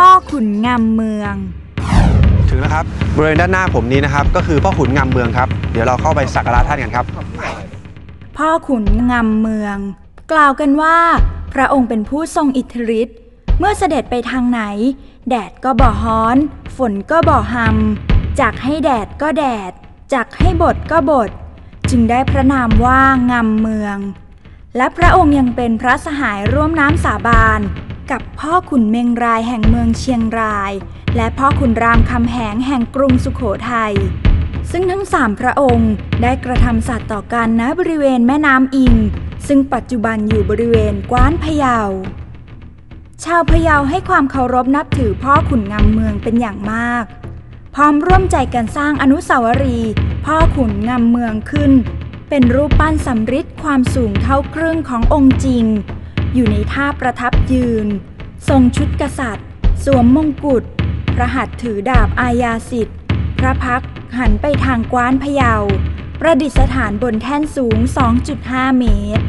พ่อขุนงำเมือง ถึงแล้วครับบริเวณด้านหน้าผมนี้นะครับ ก็คือพ่อขุนงามเมืองครับ เดี๋ยวเราเข้าไปสักการะท่านกันครับ พ่อขุนงำเมือง กล่าวกันว่า พระองค์เป็นผู้ทรงอิทธิฤทธิ์เมื่อเสด็จไปทางไหน แดดก็บ่ฮ้อน ฝนก็บ่หำจากให้แดดก็แดดจากให้บดก็บดจึงได้พระนามว่างำเมือง และพระองค์ยังเป็นพระสหายร่วมน้ำสาบาน กับพ่อขุนเมงรายแห่งเมืองเชียงราย และพ่อขุนรามคำแหงแห่งกรุงสุขโขทัยซึ่งทั้งสามพระองค์ได้กระทำสัตว์ต่อกันณบริเวณแม่น้ำอิง ซึ่งปัจจุบันอยู่บริเวณกว้านพะเยา ชาวพะเยาให้ความเคารพนับถือพ่อขุนงำเมืองเป็นอย่างมาก พร้อมร่วมใจกันสร้างอนุสาวรีย์พ่อขุนงำเมืองขึ้น เป็นรูปปั้นสำริดความสูงเท่าครึ่งขององค์จริง อยู่ในท่าประทับยืน ทรงชุดกษัตริย์ สวมมงกุฎพระหัตถ์ถือดาบอาญาสิทธิ์ พระพักหันไปทางกว้านพะเยา ประดิษฐานบนแท่นสูง 2.5 เมตร